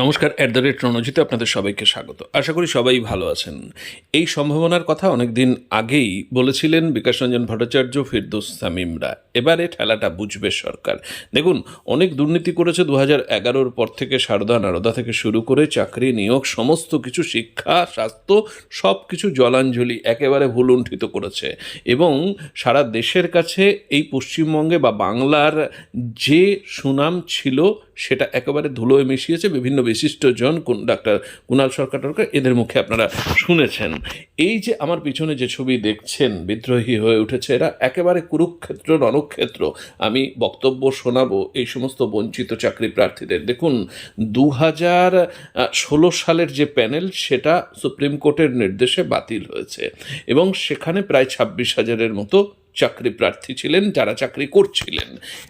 নমস্কার at the rate রণজিতে আপনাদের সবাইকে স্বাগত। আশা করি সবাই ভালো আছেন। এই সম্ভাবনার কথা অনেকদিন আগেই বলেছিলেন বিকাশ রঞ্জন ভট্টাচার্য, ফিরদৌস সামিমরা এবারে ঠেলাটা বুঝবে সরকার। দেখুন, অনেক দুর্নীতি করেছে দু হাজার এগারোর পর থেকে সারদা নারদা থেকে শুরু করে চাকরি, নিয়োগ, সমস্ত কিছু, শিক্ষা, স্বাস্থ্য সব কিছু জলাঞ্জলি একেবারে ভুলুণ্ঠিত করেছে। এবং সারা দেশের কাছে এই পশ্চিমবঙ্গে বা বাংলার যে সুনাম ছিল, সেটা একেবারে ধুলোয় মিশিয়েছে বিভিন্ন বিশিষ্টজন কোন ডাক্তার কুণাল সরকার টরকার এদের মুখে আপনারা শুনেছেন। এই যে আমার পিছনে যে ছবি দেখছেন, বিদ্রোহী হয়ে উঠেছে, এরা একেবারে কুরুক্ষেত্র, রণক্ষেত্র। আমি বক্তব্য শোনাবো এই সমস্ত বঞ্চিত চাকরি প্রার্থীদের। দেখুন দু হাজার ষোলো সালের যে প্যানেল, সেটা সুপ্রিম কোর্টের নির্দেশে বাতিল হয়েছে এবং সেখানে প্রায় ছাব্বিশ হাজারের মতো চাকরি প্রার্থী ছিলেন, যারা চাকরি করছিলেন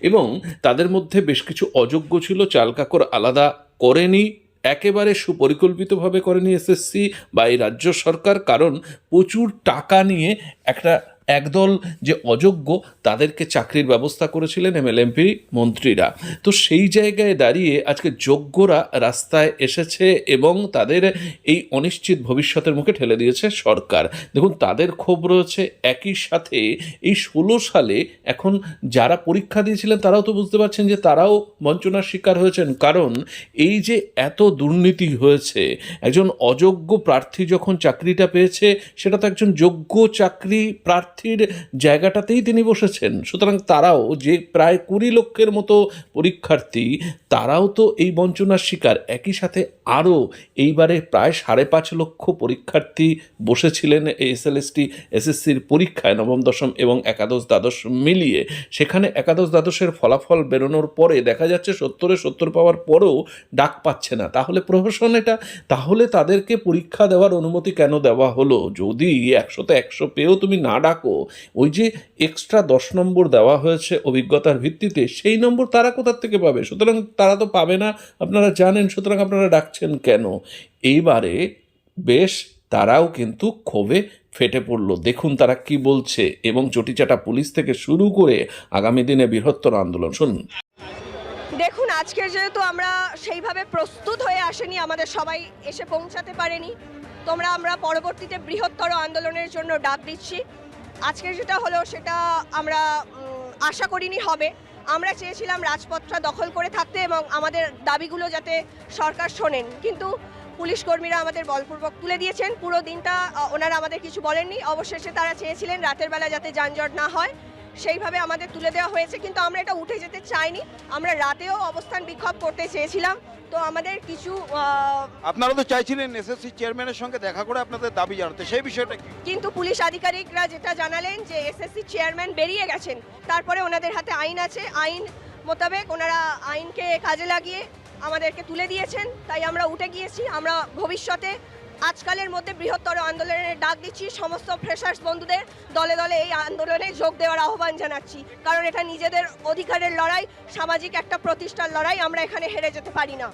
এবং তাদের মধ্যে বেশ কিছু অযোগ্য ছিল, চালকাকর আলাদা করেনি একেবারে সুপরিকল্পিতভাবে করেনি এসএসসি বা এই রাজ্য সরকার কারণ প্রচুর টাকা নিয়ে একটা একদল যে অযোগ্য তাদেরকে চাকরির ব্যবস্থা করেছিলেন এমএলএমপি মন্ত্রীরা। তো সেই জায়গায় দাঁড়িয়ে আজকে যোগ্যরা রাস্তায় এসেছে এবং তাদের এই অনিশ্চিত ভবিষ্যতের মুখে ঠেলে দিয়েছে সরকার। দেখুন, তাদের ক্ষোভ রয়েছে একই সাথে এই ষোলো সালে এখন যারা পরীক্ষা দিয়েছিলেন তারাও তো বুঝতে পারছেন যে তারাও বঞ্চনার শিকার হয়েছেন। কারণ এই যে এত দুর্নীতি হয়েছে, একজন অযোগ্য প্রার্থী যখন চাকরিটা পেয়েছে, সেটা তো একজন যোগ্য চাকরি প্রার্থীর জায়গাটাতেই তিনি বসেছেন। সুতরাং তারাও যে প্রায় কুড়ি লক্ষের মতো পরীক্ষার্থী, তারাও তো এই বঞ্চনার শিকার। একই সাথে আরও এইবারে প্রায় সাড়ে পাঁচ লক্ষ পরীক্ষার্থী বসেছিলেন এই এসএলএসটি এসএসসির পরীক্ষায় নবম, দশম এবং একাদশ, দ্বাদশ মিলিয়ে। সেখানে একাদশ, দ্বাদশের ফলাফল বেরোনোর পরে দেখা যাচ্ছে সত্তরে সত্তর পাওয়ার পরেও ডাক পাচ্ছে না। তাহলে প্রহসন এটা? তাহলে তাদেরকে পরীক্ষা দেওয়ার অনুমতি কেন দেওয়া হলো? যদি একশোতে একশো পেয়েও তুমি না ডাকো ওই যে এক্সট্রা দশ নম্বর দেওয়া হয়েছে অভিজ্ঞতার ভিত্তিতে, সেই নম্বর তারা কোথার থেকে পাবে? সুতরাং তারা তো পাবে না, আপনারা জানেন, সুতরাং আপনারা ডাকছেন কেন? এইবারে বেশ, তারাও কিন্তু ক্ষোভে ফেটে পড়ল। দেখুন তারা কি বলছে এবং চটিচাটা পুলিশ থেকে শুরু করে আগামী দিনে বৃহত্তর আন্দোলন। শুনুন। দেখুন আজকে যেহেতু আমরা সেইভাবে প্রস্তুত হয়ে আসেনি, আমাদের সবাই এসে পৌঁছাতে পারেনি, তোমরা আমরা পরবর্তীতে বৃহত্তর আন্দোলনের জন্য ডাক দিচ্ছি। আজকের যেটা হলো সেটা আমরা আশা করিনি হবে। আমরা চেয়েছিলাম রাজপথটা দখল করে থাকতে এবং আমাদের দাবিগুলো যাতে সরকার শোনেন। কিন্তু পুলিশ কর্মীরা আমাদের বলপূর্বক তুলে দিয়েছেন। পুরো দিনটা ওনারা আমাদের কিছু বলেননি। অবশেষে তারা চেয়েছিলেন রাতের বেলা যাতে যানজট না হয়। সেইভাবে আমাদের তুলে দেওয়া হয়েছে। কিন্তু আমরা এটা উঠে যেতে চাইনি। আমরা রাতেও অবস্থান বিক্ষোভ করতে চেয়েছিলাম। তো আমাদের কিছু আপনারা তো চাইছিলেন এসএসসি চেয়ারম্যানের সঙ্গে দেখা করে আপনাদের দাবি জানাতে। সেই বিষয়টা কি? কিন্তু পুলিশ আধিকারিকরা যেটা জানালেন যে এসএসসি চেয়ারম্যান বেরিয়ে গেছেন তারপরে ওনাদের হাতে আইন আছে। আইন মোতাবেক ওনারা আইনকে কাজে লাগিয়ে আমাদেরকে তুলে দিয়েছেন। তাই আমরা উঠে গিয়েছি। আমরা ভবিষ্যতে আজকালের মধ্যে বৃহত্তর আন্দোলনের ডাক দিচ্ছি, সমস্ত ফ্রেশার্স বন্ধুদের দলে দলে এই আন্দোলনে যোগ দেওয়ার আহ্বান জানাচ্ছি। কারণ এটা নিজেদের অধিকারের লড়াই, সামাজিক একটা প্রতিষ্ঠার লড়াই, আমরা এখানে হেরে যেতে পারি না।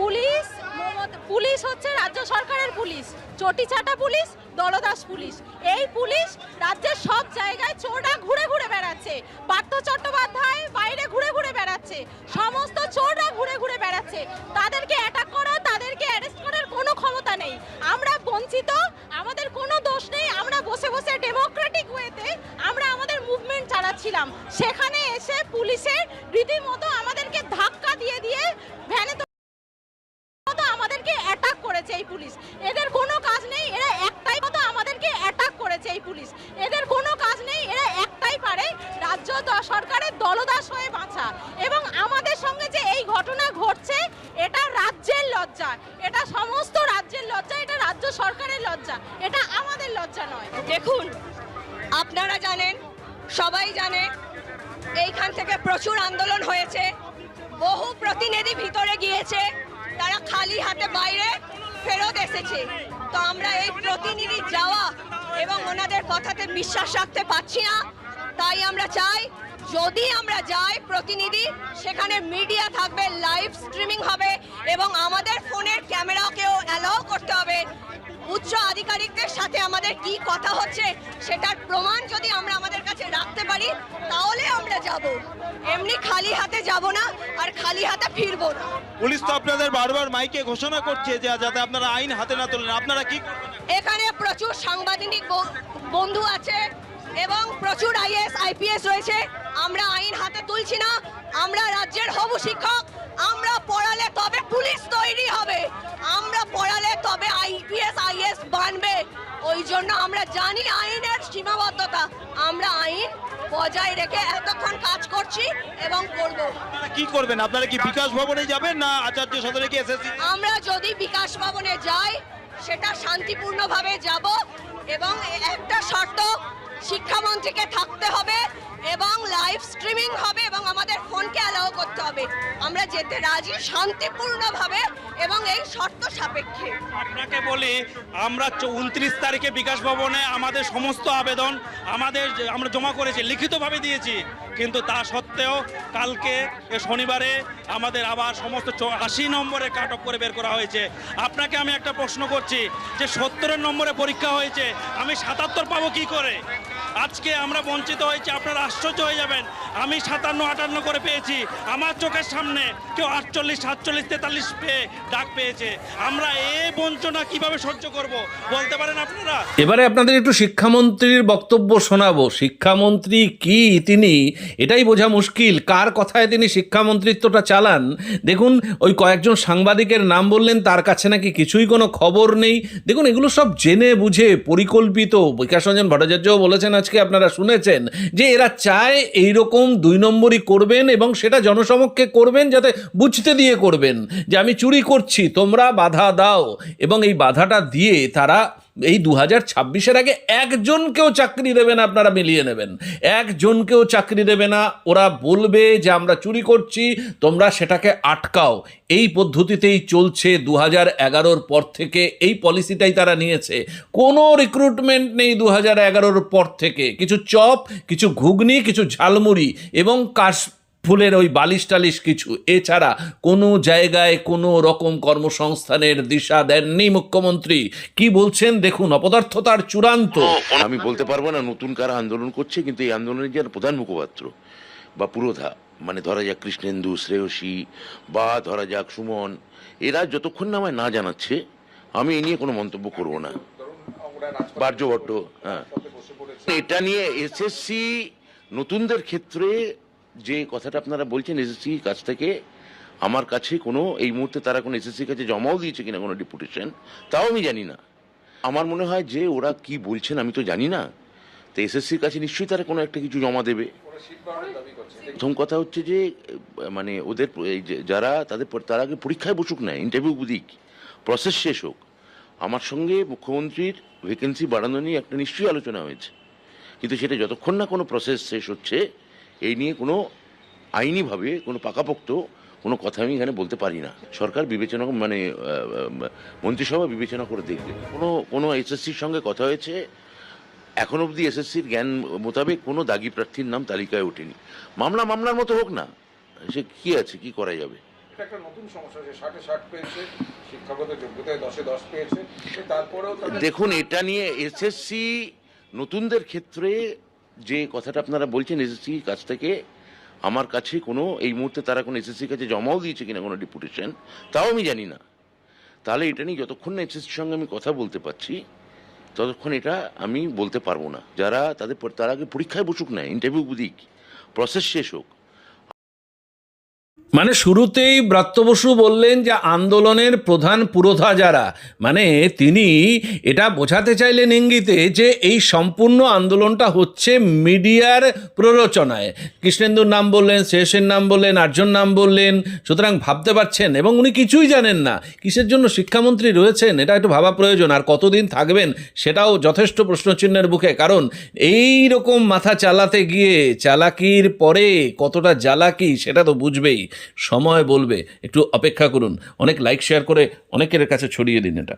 পুলিশ পুলিশ হচ্ছে রাজ্য সরকারের পুলিশ। চটিচাটা পুলিশ, দলদাস পুলিশ। এই পুলিশ রাজ্যের সব জায়গায় চোররা ঘুরে ঘুরে বেড়াচ্ছে। পার্থ চট্টোপাধ্যায় বাইরে ঘুরে ঘুরে বেড়াচ্ছে। সমস্ত চোররা ঘুরে ঘুরে বেড়াচ্ছে। তাদেরকে অ্যাটাক করা, তাদেরকে অ্যারেস্ট করার কোনো ক্ষমতা নেই। আমরা বঞ্চিত, আমাদের কোনো দোষ নেই। আমরা বসে বসে ডেমোক্রেটিক ওয়েতে আমরা আমাদের মুভমেন্ট চালাচ্ছিলাম। সেখানে এসে পুলিশের রীতিমতো আমাদেরকে পুলিশ। এদের কোনো কাজ নেই, এরা একটাই মতো আমাদেরকে অ্যাটাক করেছে এই পুলিশ। এদের কোনো কাজ নেই, এরা একটাই পারে রাজ্য সরকারের দলদাস হয়ে বাঁচা। এবং আমাদের সঙ্গে যে এই ঘটনা ঘটছে, এটা রাজ্যের লজ্জা। এটা সমস্ত রাজ্যের লজ্জা, এটা রাজ্য সরকারের লজ্জা। এটা আমাদের লজ্জা নয়। দেখুন, আপনারা জানেন, সবাই জানে, এইখান থেকে প্রচুর আন্দোলন হয়েছে। বহু প্রতিনিধি ভিতরে গিয়েছে। তারা খালি হাতে বাইরে ফেরত এসেছে। তো আমরা এই প্রতিনিধি যাওয়া এবং ওনাদের কথাতে বিশ্বাস রাখতে পারছি না। তাই আমরা চাই, যদি আমরা যাই প্রতিনিধি, সেখানে মিডিয়া থাকবে, লাইভ স্ট্রিমিং হবে এবং আমাদের ফোনের ক্যামেরাকেও অ্যালাউ করতে হবে। উচ্চ আধিকারিকদের সাথে আমাদের কি কথা হচ্ছে, সেটার প্রমাণ যদি আমরা আমাদের কাছে রাখতে পারি, তাহলে যাব। এমনি খালি হাতে যাব না আর খালি হাতে ফিরবো না। পুলিশ তো আপনাদের বারবার মাইকে ঘোষণা করছে যে যাতে আপনারা আইন হাতে না তোলেন। আপনারা কি এখানে প্রচুর সাংবাদিক বন্ধু আছে এবং প্রচুর আইএস আইপিএস রয়েছে। আমরা আইন হাতে তুলছি না। আমরা রাজ্যের হবু শিক্ষক। আমরা পড়ালে তবে পুলিশ তৈরি হবে। আমরা পড়ালে তবে আইপিএস আইএস বানবে। ওই জন্য আমরা জানি আইনের সীমাবদ্ধতা। আমরা আইন বজায় রেখে এতক্ষণ কাজ করছি এবং করব। আপনারা কি করবেন? আপনারা কি বিকাশ ভবনে যাবেন না আচার্য সদরে কি এসএসসি? আমরা যদি বিকাশ ভবনে যাই সেটা শান্তিপূর্ণভাবে যাব এবং একটা শর্ত শিক্ষামন্ত্রীকে থাকতে হবে এবং লাইভ স্ট্রিমিং হবে এবং আমাদের ফোনকে অ্যালাউ করতে হবে। আমরা যেতে রাজি শান্তিপূর্ণভাবে এবং এই শর্ত সাপেক্ষে। আপনাকে বলি, আমরা উনত্রিশ তারিখে বিকাশ ভবনে আমাদের সমস্ত আবেদন আমাদের আমরা জমা করেছি, লিখিতভাবে দিয়েছি। কিন্তু তা সত্ত্বেও কালকে শনিবারে আমাদের আবার সমস্ত আশি নম্বরে কাট করে বের করা হয়েছে। আপনাকে আমি একটা প্রশ্ন করছি, যে সত্তরের নম্বরে পরীক্ষা হয়েছে, আমি সাতাত্তর পাবো কি করে? আজকে আমরা বঞ্চিত হয়েছি, আপনারা আশ্চর্য হয়ে যাবেন। আমি সাতান্ন, আটান্ন করে পেয়েছি। আমার চোখের সামনে কেউ আটচল্লিশ, সাতচল্লিশ, তেতাল্লিশ পেয়ে ডাক পেয়েছে। আমরা এ বঞ্চনা কীভাবে সহ্য করব? বলতে পারেন আপনারা? এবারে আপনাদের একটু শিক্ষামন্ত্রীর বক্তব্য শোনাবো। শিক্ষামন্ত্রী কি, তিনি? এটাই বোঝা মুশকিল। কার কথায় তিনি শিক্ষামন্ত্রিত্বটা চালান? দেখুন, ওই কয়েকজন সাংবাদিকের নাম বললেন, তার কাছে নাকি কিছুই কোনো খবর নেই। দেখুন, এগুলো সব জেনে বুঝে পরিকল্পিত। বিকাশ রঞ্জন ভট্টাচার্যও বলেছেন আজকে আপনারা শুনেছেন যে এরা চায় এই রকম দুই নম্বরই করবেন এবং সেটা জনসমক্ষে করবেন যাতে বুঝতে দিয়ে করবেন যে আমি চুরি করছি, তোমরা বাধা দাও। এবং এই বাধাটা দিয়ে তারা এই দু হাজার ছাব্বিশের আগে একজনকেও চাকরি দেবে না, আপনারা মিলিয়ে নেবেন। একজনকেও চাকরি দেবে না, ওরা বলবে যে আমরা চুরি করছি, তোমরা সেটাকে আটকাও। এই পদ্ধতিতেই চলছে দু হাজার এগারোর পর থেকে, এই পলিসিটাই তারা নিয়েছে। কোনো রিক্রুটমেন্ট নেই দু হাজার এগারোর পর থেকে। কিছু চপ, কিছু ঘুগনি, কিছু ঝালমুড়ি এবং কাশ ফুলের ওই বালিশ টালিশ কিছু। এছাড়া কোনো জায়গায় কোনো রকম কর্মসংস্থানের দিশা দেননি মুখ্যমন্ত্রী। কি বলছেন দেখুন, অপদার্থতার চূড়ান্ত। আমি বলতে পারব না নতুন কারা আন্দোলন করছে, কিন্তু এই আন্দোলনের যারা প্রধান মুখপাত্র বা পুরোধা মানে ধরা যাক কৃষ্ণেন্দু, শ্রেয়সী বা ধরা যাক সুমন, এরা যতক্ষণ না আমায় না জানাচ্ছে, আমি এ নিয়ে কোনো মন্তব্য করব না। বার্যভট্ট হ্যাঁ। এটা নিয়ে এসএসসি নতুনদের ক্ষেত্রে যে কথাটা আপনারা বলছেন এসএসসি কাছ থেকে, আমার কাছে কোনো, এই মুহূর্তে তারা কোনো এসএসসির কাছে জমাও দিয়েছে কিনা কোনো ডিপুটেশন, তাও আমি জানি না। আমার মনে হয় যে ওরা কি বলছেন আমি তো জানি না। তো এসএসসির কাছে নিশ্চয়ই তারা কোনো একটা কিছু জমা দেবে। প্রথম কথা হচ্ছে যে মানে ওদের যারা তাদের তারা আগে পরীক্ষায় বসুক না ইন্টারভিউ দিক প্রসেস শেষ হোক। আমার সঙ্গে মুখ্যমন্ত্রীর ভ্যাকেন্সি বাড়ানো নিয়ে একটা নিশ্চয়ই আলোচনা হয়েছে। কিন্তু সেটা যতক্ষণ না কোনো প্রসেস শেষ হচ্ছে এই নিয়ে কোনো আইনিভাবে কোনো পাকাপোক্ত কোনো কথা আমি এখানে বলতে পারি না। সরকার বিবেচনা মানে মন্ত্রিসভা বিবেচনা করে দেখবে। কোনো কোনো এসএসসির সঙ্গে কথা হয়েছে এখন অবধি এসএসসির জ্ঞান মোতাবেক কোনো দাগি প্রার্থীর নাম তালিকায় ওঠেনি। মামলা মামলার মতো হোক না সে কি আছে কি করা যাবে? এটা একটা নতুন সমস্যা যে ষাটে ষাট পেয়েছে শিক্ষাগত যোগ্যতায় দশে দশ পেয়েছে তারপরেও দেখুন এটা নিয়ে এসএসসি নতুনদের ক্ষেত্রে যে কথাটা আপনারা বলছেন এসএসসি কাছ থেকে, আমার কাছে কোনো, এই মুহূর্তে তারা কোনো এসএসসির কাছে জমাও দিয়েছে কিনা কোনো ডিপুটেশন তাও আমি জানি না। তাহলে এটা নিয়ে যতক্ষণ না এসএসসির সঙ্গে আমি কথা বলতে পারছি, ততক্ষণ এটা আমি বলতে পারব না। যারা তাদের, তার আগে পরীক্ষায় বসুক না ইন্টারভিউ দিক প্রসেস শেষ হোক। মানে শুরুতেই ব্রাত্য বসু বললেন যে আন্দোলনের প্রধান পুরোধা যারা মানে তিনি এটা বোঝাতে চাইলেন ইঙ্গিতে যে এই সম্পূর্ণ আন্দোলনটা হচ্ছে মিডিয়ার প্ররোচনায়। কৃষ্ণেন্দুর নাম বললেন শেষের নাম বললেন আর্যন নাম বললেন, সুতরাং ভাবতে পারছেন এবং উনি কিছুই জানেন না। কিসের জন্য শিক্ষামন্ত্রী রয়েছেন এটা একটু ভাবা প্রয়োজন, আর কতদিন থাকবেন সেটাও যথেষ্ট প্রশ্নচিহ্নের বুকে কারণ এই রকম মাথা চালাতে গিয়ে চালাকির পরে কতটা জ্বালাকি সেটা তো বুঝবেই। সময় বলবে একটু অপেক্ষা করুন। অনেক লাইক শেয়ার করে অনেকের কাছে ছড়িয়ে দিন এটা।